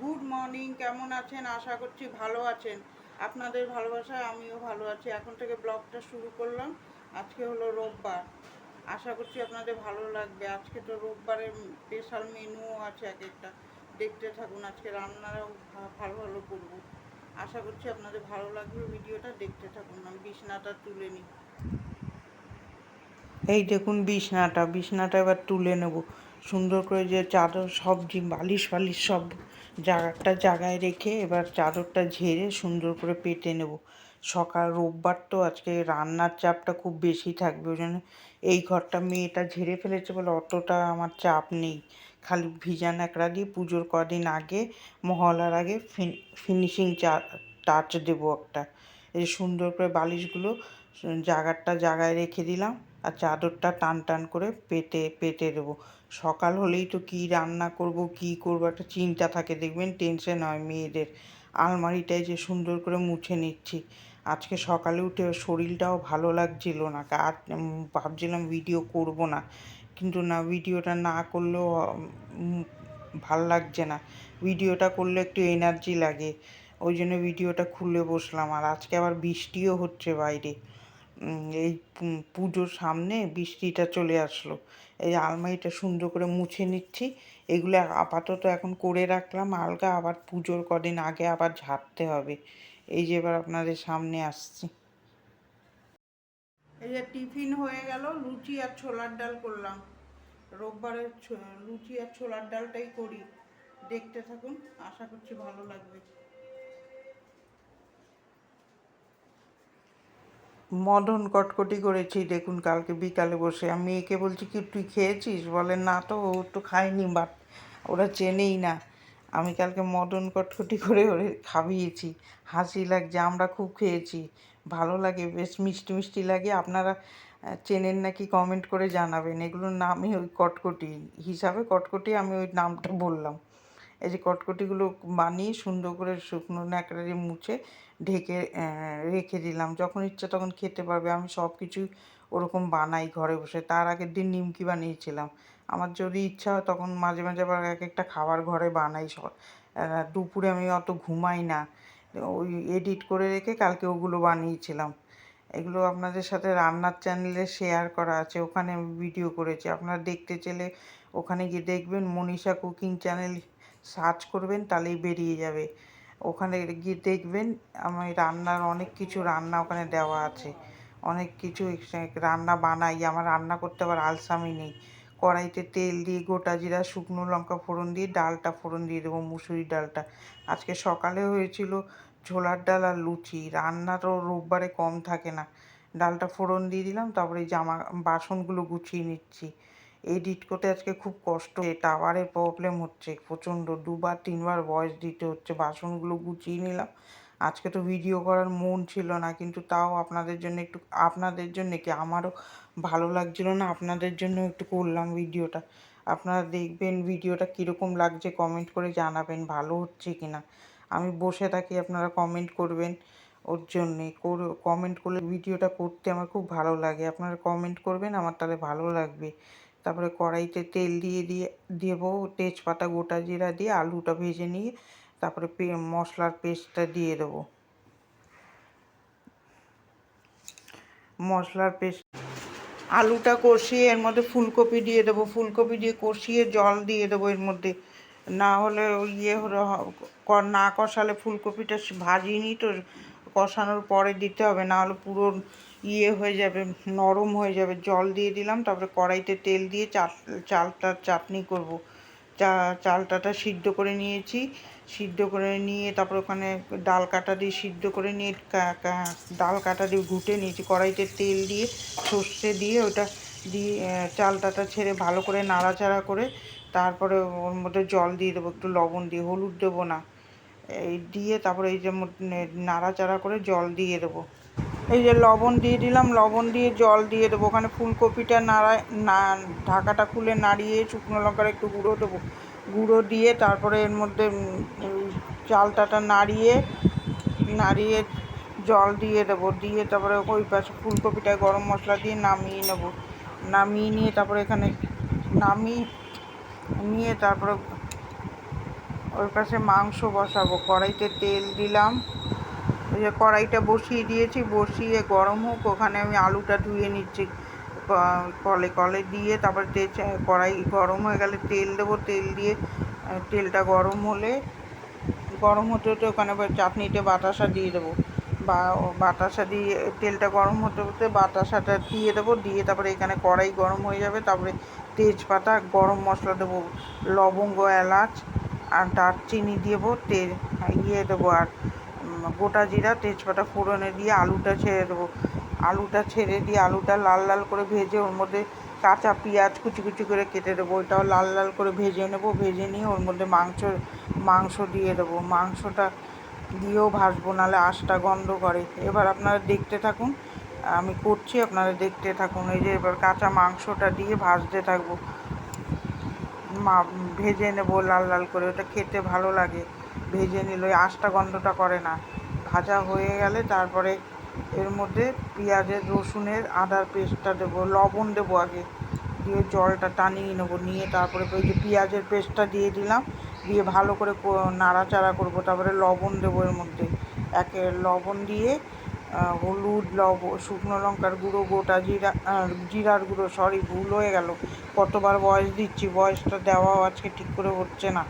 Good morning কেমন আছেন? আশা করছি ভালো আছেন। আপনাদের ভালোবাসায় আমিও ভালো আছি। এখন থেকে ব্লগটা শুরু করলাম। আজকে হলো রোববার। আশা করছি আপনাদের ভালো লাগবে। আজকে তো রোববারের স্পেশাল মেনুও আছে এক একটা। দেখতে থাকুন, আজকে রান্নারাও ভালো ভালো করব। আশা করছি আপনাদের ভালো লাগবে ভিডিওটা। দেখতে থাকুন, আমি বিছনাটা তুলে নিই। এই দেখুন বিছনাটা। বিছনাটা এবার তুলে নেব। সুন্দর করে যে চাদর, সব যে বালিশ ফালিশ সব জায়গাটা জায়গায় রেখে এবার চাদরটা ঝেড়ে সুন্দর করে পেটে নেব। সকাল রোববার তো আজকে রান্নার চাপটা খুব বেশি থাকবে, ওই জন্য এই ঘরটা মেয়েটা ঝেড়ে ফেলেছে বলে অতটা আমার চাপ নেই। খালি ভিজা ন্যাকড়া দিয়ে পুজোর কদিন আগে, মহলার আগে ফিনিশিং চা টাচ দেবো একটা। এই সুন্দর করে বালিশগুলো জায়গাটা জায়গায় রেখে দিলাম। আর চাদরটা টান টান করে পেতে পেতে দেবো। সকাল হলেই তো কী রান্না করব, কী করব, একটা চিন্তা থাকে। দেখবেন টেনশন হয় মেয়েদের। আলমারিটাই যে সুন্দর করে মুছে নিচ্ছি। আজকে সকালে উঠে শরীরটাও ভালো লাগছিল না। আর ভাবছিলাম ভিডিও করব না। কিন্তু না ভিডিওটা না করলেও ভালো লাগছে না। ভিডিওটা করলে একটু এনার্জি লাগে। ওই জন্য ভিডিওটা খুলে বসলাম। আর আজকে আবার বৃষ্টিও হচ্ছে বাইরে। এই পুজোর সামনে বৃষ্টিটা চলে আসলো। এই আলমারিটা সুন্দর করে মুছে নিচ্ছি। এগুলো আপাতত এখন করে রাখলাম, আলগা আবার পুজোর কদিন আগে আবার ঝাড়তে হবে। এই যে এবার আপনাদের সামনে আসছি। এই যে টিফিন হয়ে গেল, লুচি আর ছোলার ডাল করলাম। রোববারের লুচি আর ছোলার ডালটাই করি। দেখতে থাকুন, আশা করছি ভালো লাগবে। মদন কটকটি করেছি, দেখুন, কালকে বিকালে বসে আমি একে বলছি, কি, তুই খেয়েছিস? বলে, না তো, ও তো খায়নি, বাট ওরা চেনেই না। আমি কালকে মদন কটকটি করে ওরে খাবিয়েছি হাসি লাগছে, আমরা খুব খেয়েছি, ভালো লাগে, বেশ মিষ্টি মিষ্টি লাগে। আপনারা চেনেন নাকি কমেন্ট করে জানাবেন, এগুলোর নামই ওই কটকটি। হিসাবে কটকটি আমি ওই নামটা বললাম। এই যে কটকটিগুলো বানিয়ে সুন্দর করে শুকনো ন্যাকড়া দিয়ে মুছে ঢেকে রেখে দিলাম। যখন ইচ্ছা তখন খেতে পারবে। আমি সব কিছুই ওরকম বানাই ঘরে বসে। তার আগের দিন নিমকি বানিয়েছিলাম। আমার যদি ইচ্ছা হয় তখন মাঝে মাঝে আবার এক একটা খাবার ঘরে বানাই দুপুরে আমি অত ঘুমাই না। ওই এডিট করে রেখে কালকে ওগুলো বানিয়েছিলাম। এগুলো আপনাদের সাথে রান্নার চ্যানেলে শেয়ার করা আছে। ওখানে আমি ভিডিও করেছি। আপনারা দেখতে চাইলে ওখানে গিয়ে দেখবেন মনীষা কুকিং চ্যানেল সার্চ করবেন তাহলেই বেরিয়ে যাবে। ওখানে গিয়ে দেখবেন আমি রান্নার অনেক কিছু রান্না ওখানে দেওয়া আছে। অনেক কিছু রান্না বানাই, আমার রান্না করতে আবার আলসামি নেই। কড়াইতে তেল দিয়ে গোটা জিরা, শুকনো লঙ্কা ফোড়ন দিয়ে, ডালটা ফোড়ন দিয়ে দেবো মুসুরি ডালটা। আজকে সকালে হয়েছিল ছোলার ডাল আর লুচি রান্না তো রোববারে কম থাকে না। ডালটা ফোড়ন দিয়ে দিলাম, তারপরে জামা বাসনগুলো গুছিয়ে নিচ্ছি। এডিট করতে আজকে খুব কষ্ট। টাওয়ারের প্রবলেম হচ্ছে, প্রচণ্ড। দুবার, তিনবার ভয়েস দিতে হচ্ছে, বাসনগুলো গুছিয়ে নিলাম। আজকে তো ভিডিও করার মন ছিল না, কিন্তু তাও আপনাদের জন্য একটু, আপনাদের জন্য কি আমারও ভালো লাগছিল না? আপনাদের জন্য একটু করলাম ভিডিওটা আপনারা দেখবেন ভিডিওটা কীরকম লাগছে কমেন্ট করে জানাবেন, ভালো হচ্ছে কি না? আমি বসে থাকি, আপনারা কমেন্ট করবেন ওর জন্যে। কমেন্ট করলে ভিডিওটা করতে আমার খুব ভালো লাগে। আপনারা কমেন্ট করবেন, আমার তাহলে ভালো লাগবে। তারপরে কড়াইতে তেল দিয়ে দিয়ে দেবো তেজপাতা, গোটা জিরা দিয়ে আলুটা ভেজে নিয়ে তারপরে মশলার পেস্টটা দিয়ে দেবো। মশলার পেস্ট, আলুটা কষিয়ে এর মধ্যে ফুলকপি দিয়ে দেবো। ফুলকপি দিয়ে কষিয়ে জল দিয়ে দেবো এর মধ্যে। না হলে ইয়ে হলো না কষালে ফুলকপিটা ভাজিনি তো কষানোর পরে দিতে হবে না হলে পুরো ইয়ে হয়ে যাবে, নরম হয়ে যাবে। জল দিয়ে দিলাম, তারপরে কড়াইতে তেল দিয়ে চাল চালটার চাটনি করব। চা, চালটাটা সিদ্ধ করে নিয়েছি, সিদ্ধ করে নিয়ে তারপর ওখানে ডাল কাটা দিয়ে সিদ্ধ করে নিয়ে ডাল কাটা দিয়ে ঘুটে নিয়েছি। কড়াইতে তেল দিয়ে, সর্ষে দিয়ে ওটা দিয়ে চালটাটা ছেড়ে ভালো করে নাড়াচাড়া করে তারপরে ওর মধ্যে জল দিয়ে দেবো, একটু লবণ দিয়ে, হলুদ দেবো না। এই দিয়ে তারপরে এই যে নাড়াচাড়া করে জল দিয়ে দেবো। এই যে লবণ দিয়ে দিলাম, লবণ দিয়ে জল দিয়ে দেবো। ওখানে ফুলকপিটা নাড়ায়, না, ঢাকাটা খুলে নাড়িয়ে শুকনো লঙ্কার একটু গুঁড়ো দেবো। গুঁড়ো দিয়ে তারপরে এর মধ্যে চালটাটা নাড়িয়ে নাড়িয়ে জল দিয়ে দেবো। দিয়ে তারপরে ওই পাশে ফুলকপিটা গরম মশলা দিয়ে নামিয়ে নেব। নামিয়ে নিয়ে তারপরে এখানে নামিয়ে, নিয়ে তারপরে ওর পাশে মাংস বসাবো। কড়াইতে তেল দিলাম। ওই যে কড়াইটা বসিয়ে দিয়েছি, বসিয়ে গরম হোক, ওখানে আমি আলুটা ধুয়ে নিচ্ছি। কলে কলে দিয়ে তারপরে তেজ কড়াই গরম হয়ে গেলে তেল দেবো। তেল দিয়ে তেলটা গরম হলে, গরম হতে হতে ওখানে চাটনিতে বাতাসা দিয়ে দেবো। বা বাতাসা দিয়ে, তেলটা গরম হতে হতে বাতাসাটা দিয়ে দেবো। দিয়ে তারপরে এখানে কড়াই গরম হয়ে যাবে। তারপরে তেজপাতা, গরম মশলা দেবো। লবঙ্গ, এলাচ আর দারচিনি দেবো তেল ইয়ে দেবো আর গোটা জিরা তেজপাতা ফোড়নে দিয়ে আলুটা ছেড়ে দেবো। আলুটা ছেড়ে দিয়ে আলুটা লাল লাল করে ভেজে ওর মধ্যে কাঁচা পেঁয়াজ কুচি কুচি করে কেটে দেবো। ওইটাও লাল লাল করে ভেজে নেব, ভেজে নিয়ে ওর মধ্যে মাংস মাংস দিয়ে দেবো। মাংসটা দিয়েও ভাজবো, নাহলে আঁশটা গন্ধ করে। এবার আপনারা দেখতে থাকুন, আমি করছি, আপনারা দেখতে থাকুন। এই যে এবার কাঁচা মাংসটা দিয়ে ভাজতে থাকব। মা ভেজে নেব লাল লাল করে, ওটা খেতে ভালো লাগে। ভেজে নিলে ওই আঁশটা গন্ধটা করে না। ভাজা হয়ে গেলে তারপরে এর মধ্যে পেঁয়াজের, রসুনের, আদার পেস্টটা দেবো, লবণ দেবো আগে। দিয়ে জলটা টানিয়ে নেব, নিয়ে তারপরে ওই যে পেঁয়াজের পেস্টটা দিয়ে দিলাম। দিয়ে ভালো করে নাড়াচাড়া করব, তারপরে লবণ দেবো এর মধ্যে। একে লবণ দিয়ে হলুদ লব শুকনো লঙ্কার গুঁড়ো গোটা জিরা আহ, জিরার গুঁড়ো সরি ভুল হয়ে গেল। কতবার বয়স দিচ্ছি বয়সটা দেওয়াও আজকে ঠিক করে হচ্ছে না।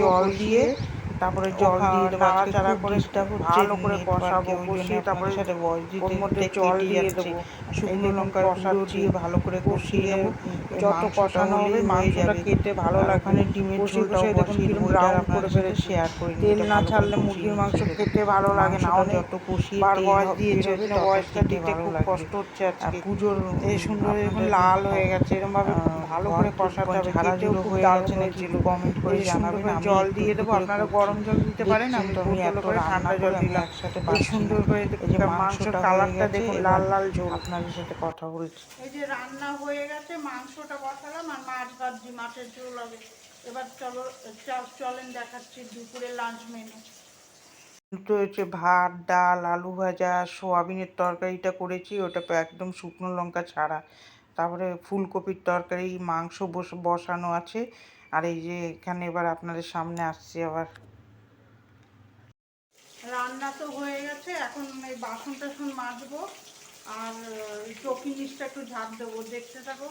জল দিয়ে তারপরে জল দিয়ে দেবো নাড়াচাড়া করে ভালো করে কষাবো কষিয়ে তারপরে ওর মধ্যে জল দিয়ে দেবো শুকনো লঙ্কার গুঁড়ো দিয়ে ভালো করে কষিয়ে নেব যত কষানো হবে মাংসটা খেতে ভালো লাগে ওখানে ডিমের ঝোলটাও বসিয়ে দেবো, ব্রাউন এটা করে সাথে ফেলেছি share করে তেল না ছাড়লে মুরগির মাংস খেতে ভালো লাগে না যত কষিয়ে বার বয়স দিয়েছে বয়সটা দিতে খুব কষ্ট হচ্ছে আর আজকে। পুজোর এই সুন্দর আপনাদের লাল হয়ে গেছে এরকম ভাবে আহ, ভালো করে কষাতে হবে খেতেও খুব দারুণ হয়েছিল comment করে জানাবেন, আমি জল দিয়ে দেবো আপনারা করছি। গরম জল দিতে পারেন আমি তো আমি এত ঠান্ডা করে জল আমি দিলাম। একসাথে পারছি সুন্দর করে এই যে মাংসের মাংসটা হয়ে কালারটা গেছে, দেখুন লাল লাল ঝোল। আপনাদের সাথে কথা বলছি। এই যে রান্না হয়ে গেছে মাংসটা বসালাম আর মাছ ভাজি মাছের ঝোল হবে। এবার চলো চ- চলেন দেখাচ্ছি দুপুরে লাঞ্চ মেনু তো হচ্ছে ভাত ডাল আলু ভাজা সোয়াবিনের তরকারিটা করেছি ওটা তো একদম শুকনো লঙ্কা ছাড়া। তারপরে ফুলকপির তরকারি মাংস বস বসানো আছে। আর এই যে এখানে এবার আপনাদের সামনে আসছে আবার। রান্না তো হয়ে গেছে এখন এই বাসন টাসন মাজবো আর এই চকি নিচটা একটু ঝাঁপ দেবো দেখতে থাকো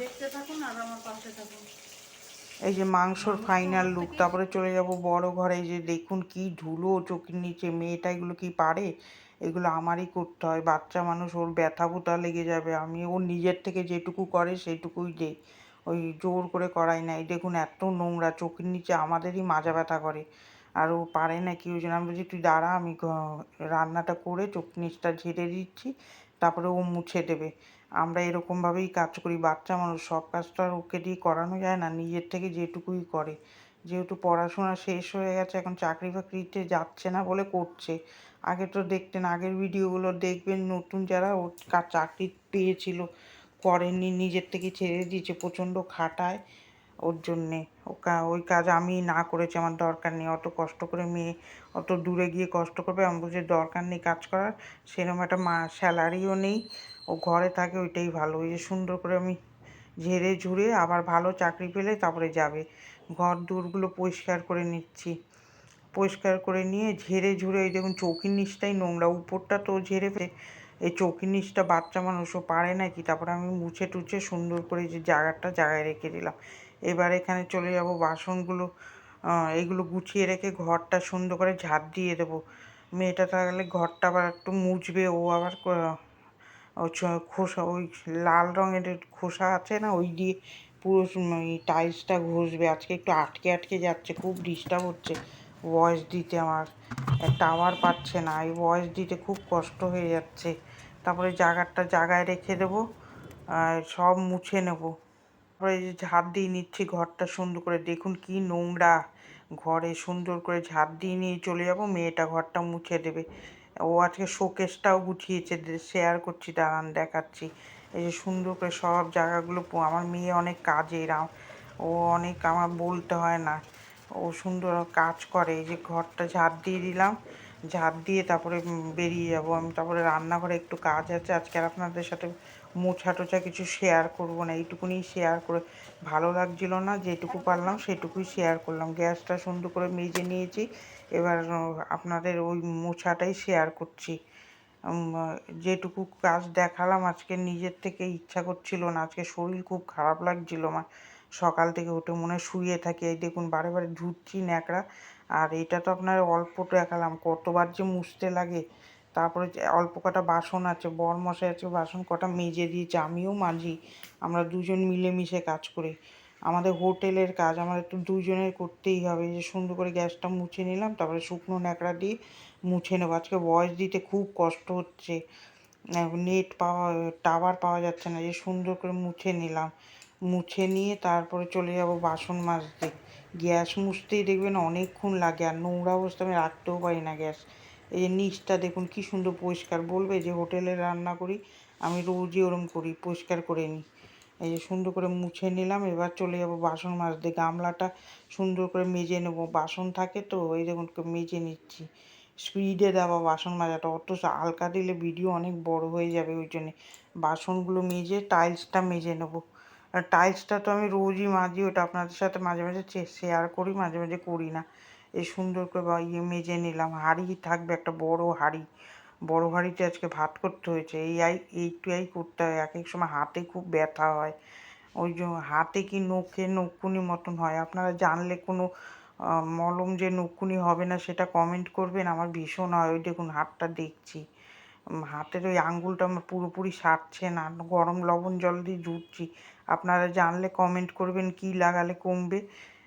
দেখতে থাকুন আর আমার পাশে থাকুন। এই যে মাংসর ফাইনাল লুক তারপরে চলে যাব বড় ঘরে যে দেখুন কি ধুলো চোখের নিচে মেয়েটা এগুলো কি পারে? এগুলো আমারই করতে হয় বাচ্চা মানুষ ওর ব্যথা বুতা লেগে যাবে আমি ওর নিজের থেকে যেটুকু করে সেটুকুই দেই ওই জোর করে করাই না এই দেখুন এত নোংরা চোখের নিচে আমাদেরই মাজা ব্যথা করে। আর ও পারে না, কি ওই জন্য আমি বলছি, তুই দাঁড়া, আমি রান্নাটা করে চোখ নিচটা ঝেড়ে দিচ্ছি, তারপরে ও মুছে দেবে। আমরা এরকমভাবেই কাজ করি, বাচ্চা মানুষ, সব কাজ তো আর ওকে দিয়ে করানো যায় না, নিজের থেকে যেটুকুই করে। যেহেতু পড়াশোনা শেষ হয়ে গেছে, এখন চাকরি বাকরিতে যাচ্ছে না বলে করছে। আগে তো দেখতেন, আগের ভিডিওগুলো দেখবেন, নতুন যারা ও চাকরি পেয়েছিল, করেননি, নিজের থেকে ছেড়ে দিয়েছে, প্রচণ্ড খাটায়। ওর জন্যে। ওই কাজ আমি না করেছি, আমার দরকার নেই। অত কষ্ট করে মেয়ে অত দূরে গিয়ে কষ্ট করবে, আমি বলছি দরকার নেই কাজ করার। সেরকম একটা মা, স্যালারিও নেই। ও ঘরে থাকে ওইটাই ভালো। ওই যে সুন্দর করে আমি ঝেড়ে ঝুড়ে আবার ভালো চাকরি পেলে তারপরে যাবে। ঘর দূরগুলো পরিষ্কার করে নিচ্ছি। পরিষ্কার করে নিয়ে ঝেড়ে ঝুড়ে এই দেখুন চৌকির নিচটাই নোংরা, উপরটা তো ঝেড়ে ফেলে। এই চৌকির নিচটা বাচ্চা মানুষও পারে নাকি? তারপরে আমি মুছে টুছে সুন্দর করে যে জায়গাটা জায়গায় রেখে দিলাম। এবার এখানে চলে যাব বাসনগুলো আহ, এইগুলো গুছিয়ে রেখে ঘরটা সুন্দর করে ঝাঁপ দিয়ে দেবো। মেয়েটা থাকলে ঘরটা আবার একটু মুছবে ও আবার খোসা ওই লাল রঙের খোসা আছে না ওই দিয়ে পুরো টাইলসটা ঘষবে। আজকে একটু আটকে আটকে যাচ্ছে খুব ডিস্টার্ব হচ্ছে। ভয়েস দিতে আমার টাওয়ার পাচ্ছে না এই ভয়েস দিতে খুব কষ্ট হয়ে যাচ্ছে। তারপরে জায়গাটা জায়গায় রেখে দেবো আর সব মুছে নেব। তারপরে এই যে ঝাড় দিয়ে নিচ্ছি ঘরটা সুন্দর করে। দেখুন কি নোংরা। ঘরে সুন্দর করে ঝাড় দিয়ে নিয়ে চলে যাব, মেয়েটা ঘরটা মুছে দেবে। ও আজকে শোকেসটাও গুছিয়েছে শেয়ার করছি, দাঁড়ান দেখাচ্ছি। এই যে সুন্দর করে সব জায়গাগুলো আমার মেয়ে অনেক কাজের আম- ও অনেক আমার বলতে হয় না। ও সুন্দর কাজ করে, এই যে ঘরটা ঝাড় দিয়ে দিলাম ঝাড় দিয়ে তারপরে বেরিয়ে যাব আমি। তারপরে রান্নাঘরে একটু কাজ আছে, আজকে আপনাদের সাথে মোছা টোছা কিছু শেয়ার করব না, এইটুকুনি শেয়ার করে। ভালো লাগছিল না, যেটুকু পারলাম সেটুকুই শেয়ার করলাম। গ্যাসটা সুন্দর করে মেজে নিয়েছি, এবার আপনাদের ওই মোছাটাই শেয়ার করছি। যেটুকু কাজ দেখালাম, আজকে নিজের থেকে ইচ্ছা করছিল না, আজকে শরীর খুব খারাপ লাগছিল আমার। সকাল থেকে উঠে মনে শুয়ে থাকি, এই দেখুন বারে বারে ধুচ্ছি ন্যাকড়া, আর এটা তো আপনার অল্প দেখালাম, কতবার যে মুছতে লাগে। তারপরে অল্প কটা বাসন আছে বর মশাই আছে, বাসন কটা মেজে দিয়েছে, আমিও মাজি। আমরা দুজন মিলেমিশে কাজ করি। আমাদের হোটেলের কাজ, আমাদের তো দুজনের করতেই হবে। যে সুন্দর করে গ্যাসটা মুছে নিলাম, তারপরে শুকনো ন্যাকড়া দিয়ে মুছে নেব। আজকে ভয়েস দিতে খুব কষ্ট হচ্ছে। নেট পাওয়া টাওয়ার পাওয়া যাচ্ছে না যে সুন্দর করে মুছে নিলাম। মুছে নিয়ে তারপরে চলে যাব বাসন মাজতে। গ্যাস মুছতেই দেখবেন অনেকক্ষণ লাগে, আর নোংরা অবস্থা আমি রাখতেও পারি না গ্যাস। এই যে নিচটা দেখুন, কি সুন্দর পরিষ্কার। বলবে যে হোটেলে রান্না করি, আমি রোজই ওরম করি, পরিষ্কার করে নিই। এই যে সুন্দর করে মুছে নিলাম, এবার চলে যাব বাসন মাজতে। গামলাটা সুন্দর করে মেজে নেব। বাসন থাকে তো, এই দেখুন মেজে নিচ্ছি। স্পিডে দেওয়া বাসন মাজাটা। অত হালকা দিলে ভিডিও অনেক বড় হয়ে যাবে ওই জন্যে। বাসনগুলো মেজে টাইলসটা মেজে নেব। টাইলসটা তো আমি রোজই মাজি, ওটা আপনাদের সাথে মাঝে মাঝে শেয়ার করি, মাঝে মাঝে করি না। এই সুন্দর করে বা ইয়ে মেজে নিলাম। হাঁড়ি থাকবে একটা বড় হাঁড়ি। বড় হাঁড়িতে আজকে ভাত করতে হয়েছে। এই আই এইটুয়াই করতে হয়। এক এক সময় হাতে খুব ব্যথা হয়। ওই জন্য হাতে কি নখে নকুনি মতন হয়। আপনারা জানলে কোনো মলম যে নকুনি হবে না সেটা কমেন্ট করবেন। আমার ভীষণ হয়। ওই দেখুন হাতটা দেখছি। হাতের ওই আঙ্গুলটা আমার পুরোপুরি সারছে না। গরম লবণ জল দিয়ে জুড়ছি আপনারা জানলে কমেন্ট করবেন কি লাগালে কমবে।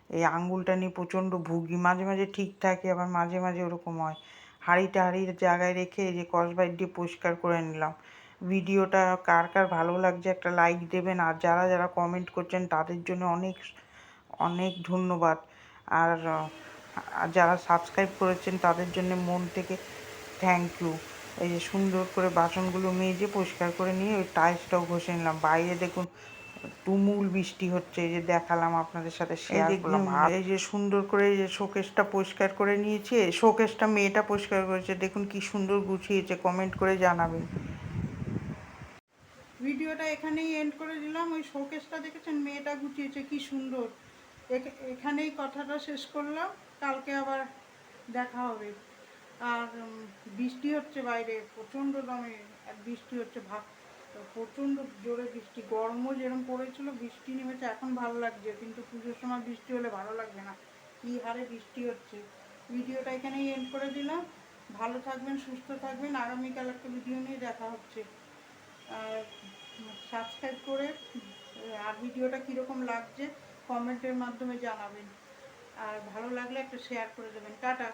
এই আঙ্গুলটা নিয়ে প্রচণ্ড ভুগি, মাঝে মাঝে ঠিক থাকে, আবার মাঝে মাঝে ওরকম হয়। হাঁড়িটা হাঁড়ির জায়গায় রেখে এই যে কসবাইট দিয়ে পরিষ্কার করে নিলাম। ভিডিওটা কার কার ভালো লাগছে একটা লাইক দেবেন, আর যারা যারা কমেন্ট করছেন তাদের জন্য অনেক অনেক ধন্যবাদ। আর আর যারা সাবস্ক্রাইব করেছেন তাদের জন্য মন থেকে থ্যাংক ইউ এই যে সুন্দর করে বাসনগুলো মেজে পরিষ্কার করে নিয়ে ওই টাইলসটাও ঘষে নিলাম। বাইরে দেখুন তুমুল বৃষ্টি হচ্ছে এই যে দেখালাম আপনাদের সাথে শেয়ার করলাম। আর এই যে সুন্দর করে এই যে শোকেসটা পরিষ্কার করে নিয়েছি শোকেসটা মেয়েটা পরিষ্কার করেছে দেখুন কি সুন্দর গুছিয়েছে কমেন্ট করে জানাবেন। ভিডিওটা এখানেই এন্ড করে দিলাম ওই শোকেসটা দেখেছেন? মেয়েটা গুছিয়েছে কি সুন্দর। এখানেই কথাটা শেষ করলাম কালকে আবার দেখা হবে। আর বৃষ্টি হচ্ছে বাইরে প্রচণ্ড দমে আর বৃষ্টি হচ্ছে ভাব প্রচণ্ড জোরে বৃষ্টি। গরমও যেরকম পড়েছিল, বৃষ্টি নেমেছে, এখন ভালো লাগছে। কিন্তু পুজোর সময় বৃষ্টি হলে ভালো লাগবে না। কী হারে বৃষ্টি হচ্ছে। ভিডিওটা এখানেই এন্ড করে দিলাম। ভালো থাকবেন, সুস্থ থাকবেন। আগামীকাল একটা ভিডিও নিয়ে দেখা হচ্ছে। আর সাবস্ক্রাইব করে, আর ভিডিওটা কীরকম লাগছে কমেন্টের মাধ্যমে জানাবেন। আর ভালো লাগলে একটা শেয়ার করে দেবেন। টাটা।